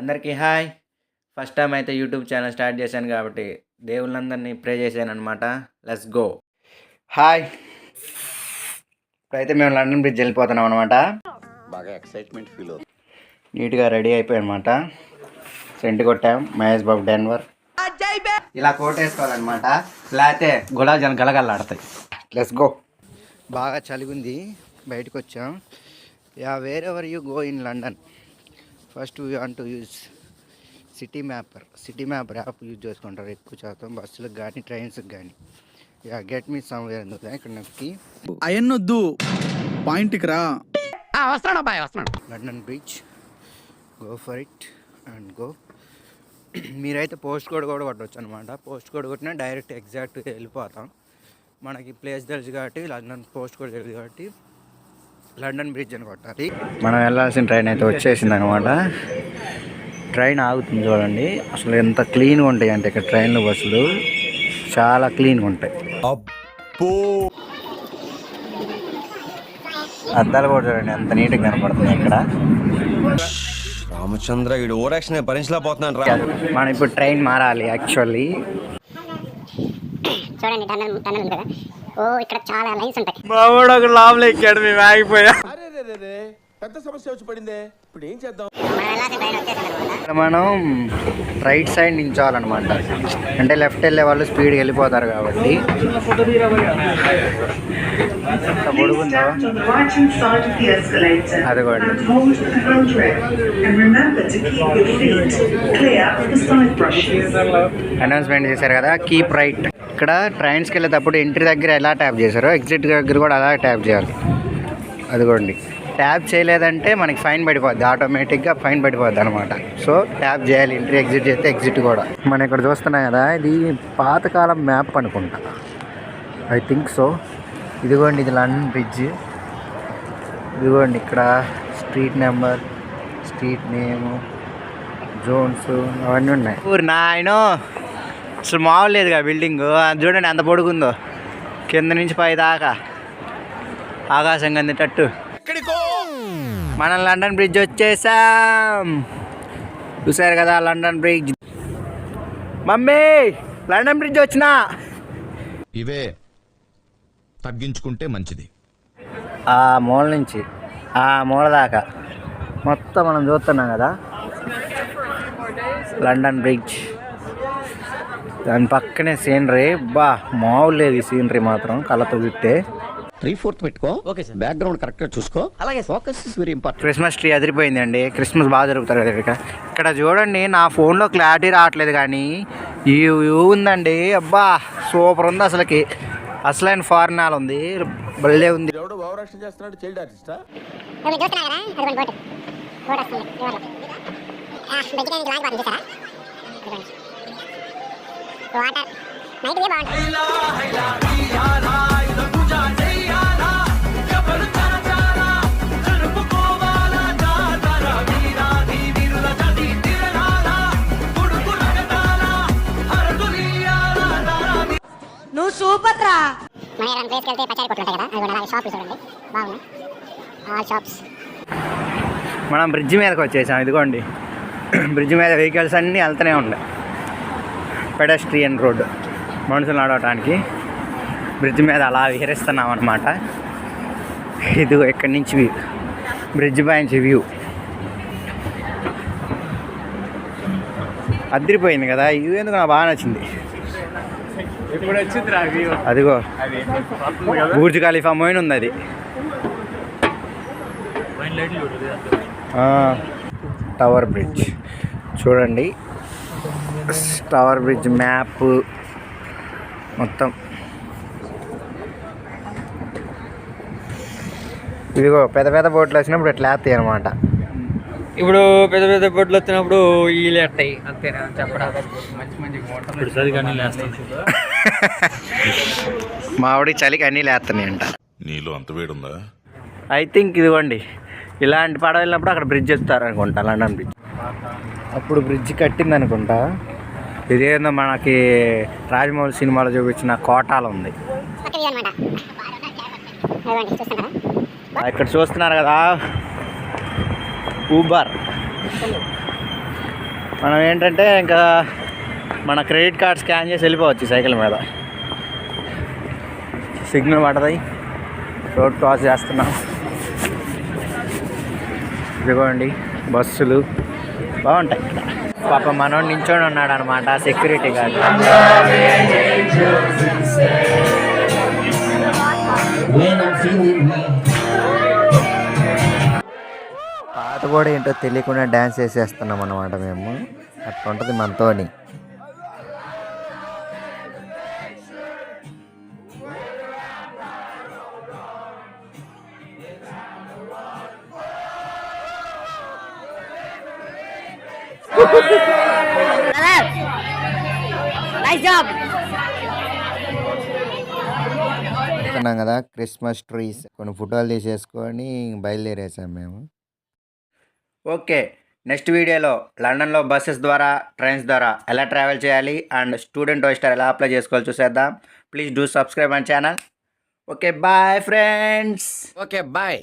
అందరికీ hi. First time అయితే YouTube channel start చేశాను కాబట్టి దేవుళ్ళందరినీ ప్రే చేశాను అనమాట లెట్స్ గో. హాయ్. ఇప్పుడైతే మేము లండన్ బ్రిడ్జ్ వెళ్ళిపోతున్నాం అనమాట బాగా ఎక్సైట్మెంట్ ఫీల్ అవుతుంది. నీట్గా రెడీ అయిపోయి అనమాట సెంట్ కొట్టాం. మహేష్ బాబు డెన్వర్. ఇలా కోట్ వేసుకోవాలన్నమాట. లేకపోతే గులాబ్ జామ్ గలగల్లాడతాయి లెట్స్ గో. బాగా చలిగుంది. బయటకు వచ్చాం yeah wherever you go in London first you want to use city mapper. City map app use చేసుకుంటారు ఎక్కువ శాతం బస్సులకు కానీ ట్రైన్స్కి కానీ yeah get me somewhere ఇక్కడ నొక్కి. అయన్నొద్దు. పాయింట్కి రా. వస్తున్నాడు అబ్బాయి వస్తున్నాడు London Bridge go for it and go. మీరైతే పోస్ట్ కోడ్ కూడా కొట్టవచ్చు అనమాట పోస్ట్ కోడ్ కొట్టినా డైరెక్ట్ ఎగ్జాక్ట్ వెళ్ళిపోతాం. మనకి ప్లేస్ తెలుసు కాబట్టి లండన్ పోస్ట్ కోడ్ తెలుసు కాబట్టి లండన్ బ్రిడ్జ్ అని కొట్టాలి మనం వెళ్ళాల్సిన ట్రైన్ అయితే వచ్చేసింది అనమాట ట్రైన్ ఆగుతుంది చూడండి. అసలు ఎంత క్లీన్గా ఉంటాయి అంటే ఇక్కడ ట్రైన్లు బస్సులు. చాలా క్లీన్గా ఉంటాయి. అద్దాలు కూడా చూడండి ఎంత నీట్గా కనపడుతుంది ఇక్కడ. రామచంద్ర ఈడు ఓరాక్షన్ భరించలేకపోతున్నాను రా. మనం ఇప్పుడు ట్రైన్ మారాలి యాక్చువల్లీ. చూడండి టన్నల్ టన్నల్ ఉంది కదా. ఓ ఇక్కడ చాలా లైన్స్ ఉంటాయి. ఒక లోపల ఎక్కాడు మేము ఆగిపోయా. పెద్ద సమస్య వచ్చి పడిందే. ఇప్పుడు ఏం చేద్దాం? మనం రైట్ సైడ్ నించోవాలన్నమాట అంటే లెఫ్ట్ వెళ్ళే వాళ్ళు స్పీడ్కి వెళ్ళిపోతారు కాబట్టి. పొడుగుందో. side brushes. అనౌన్స్మెంట్ చేశారు కదా కీప్ రైట్ ఇక్కడ ట్రైన్స్కి వెళ్ళేటప్పుడు ఎంట్రీ దగ్గర ఎలా ట్యాప్ చేశారో ఎగ్జిట్ దగ్గర కూడా అలా ట్యాప్ చేయాలి. అదిగోండి. ట్యాప్ చేయలేదంటే మనకి ఫైన్ పడిపోద్ది ఆటోమేటిక్గా ఫైన్ పడిపోద్ది అనమాట సో ట్యాప్ చేయాలి ఎంట్రీ ఎగ్జిట్ చేస్తే ఎగ్జిట్ కూడా. మనం ఇక్కడ చూస్తున్నాం కదా ఇది పాతకాలం మ్యాప్ అనుకుంటా. ఐ థింక్ సో ఇదిగోండి ఇది లండన్ బ్రిడ్జ్ ఇదిగోండి ఇక్కడ street number street name zones అవన్నీ ఉన్నాయి. ఊరు నాయనో! అసలు మామూలు లేదుగా బిల్డింగ్ చూడండి ఎంత పొడుగుందో. కింద నుంచి పై దాకా. ఆకాశం కందేటట్టు. మనం లండన్ బ్రిడ్జ్ వచ్చేసాం. చూసారు కదా London Bridge mummy London Bridge వచ్చినా? ఇవే తగ్గించుకుంటే మంచిది. ఆ మూల నుంచి ఆ మూల దాకా. మొత్తం మనం చూస్తున్నాం కదా. లండన్ బ్రిడ్జ్ దాని పక్కనే సీనరీ బా మామూలు లేదు ఈ సీనరీ మాత్రం కళ్ళతో చుట్టే త్రీ ఫోర్త్ పెట్టుకో. Okay sir. బ్యాక్గ్రౌండ్ కరెక్ట్గా చూసుకో. అలాగే focus is very important Christmas tree అదిరిపోయిందండి. Christmas బాగా జరుగుతారు కదా ఇక్కడ. ఇక్కడ చూడండి నా ఫోన్లో క్లారిటీ రావట్లేదు కానీ ఈ వ్యూ ఉందండి. అబ్బా సూపర్ ఉంది అసలుకి. అసలైన ఫారిన్ హాల్ ఉంది. భలే ఉంది. ఎవడో ఓవరాక్షన్ చేస్తున్నాడు చైల్డ్ ఆర్టిస్టా నైట్ వ్యూ బాగుంటుంది. మన ఏదైనా ప్లేస్కి వెళ్తే పచారీ కొట్లు ఉంటాయి కదా అదిగోండి అలాగే షాపులు చూడండి. బాగున్నాయి. ఆల్ షాప్స్ మనం బ్రిడ్జ్ మీదకి వచ్చేసాం ఇదిగోండి. బ్రిడ్జ్ మీద వెహికల్స్ అన్నీ వెళ్తూనే ఉన్నాయి. పెడస్ట్రియన్ రోడ్డు మనుషులు నడవటానికి బ్రిడ్జ్ మీద అలా విహరిస్తున్నాం అనమాట ఇదిగో ఇక్కడి నుంచి వ్యూ. బ్రిడ్జ్ పై నుంచి వ్యూ. అదిరిపోయింది కదా ఇది వ్యూ ఎందుకు నాకు బాగా నచ్చింది? అదిగో బూర్జ్ ఖలీఫా మోయిన్ ఉంది అది. ఆ, టవర్ బ్రిడ్జ్. చూడండి టవర్ బ్రిడ్జ్ మ్యాప్ మొత్తం. ఇదిగో పెద్ద పెద్ద బోట్లు వచ్చినప్పుడు ఇట్లా వేస్తాయి అనమాట ఇప్పుడు పెద్ద పెద్ద బొడ్లు వచ్చినప్పుడు వీళ్ళు ఎట్టాయి అంతేనా? చెప్పడం మంచి మంచి మావిడి చలికి అన్నీ లేస్తున్నాయి అంట. నీలో అంత వేడుందా? ఐ థింక్ ఇదిగోండి ఇలాంటి పడవ వెళ్ళినప్పుడు అక్కడ బ్రిడ్జ్ ఎత్తారు అనుకుంటా లండన్ బ్రిడ్జ్ అప్పుడు బ్రిడ్జ్ కట్టింది అనుకుంటా ఇదేందో మనకి రాజమౌళి సినిమాలో చూపించిన కోటాలు ఉంది. ఇక్కడ చూస్తున్నారు కదా ఊబర్ మనం ఏంటంటే ఇంకా మన క్రెడిట్ కార్డ్ స్కాన్ చేసి వెళ్ళిపోవచ్చు సైకిల్ మీద. సిగ్నల్ పడతాయి. రోడ్ క్రాస్ చేస్తున్నాం. ఇదిగోండి బస్సులు బాగుంటాయి ఇక్కడ. పాప మనోడు నించొని ఉన్నాడు అనమాట సెక్యూరిటీ గార్డ్ పాట కూడా ఏంటో తెలియకుండా డ్యాన్స్ వేసేస్తున్నాం అనమాట మేము. అట్లా ఉంటుంది మనతోని. అనుకున్నాం కదా క్రిస్మస్ ట్రీస్ కొన్ని ఫోటోలు తీసేసుకొని బయలుదేరేసాం మేము. ఓకే నెక్స్ట్ వీడియోలో లండన్లో బస్సెస్ ద్వారా ట్రైన్స్ ద్వారా ఎలా ట్రావెల్ చేయాలి అండ్ స్టూడెంట్ హోస్టర్ ఎలా అప్లై చేసుకోవాలి చూసేద్దాం. Please do subscribe my channel. Okay bye friends. Okay bye.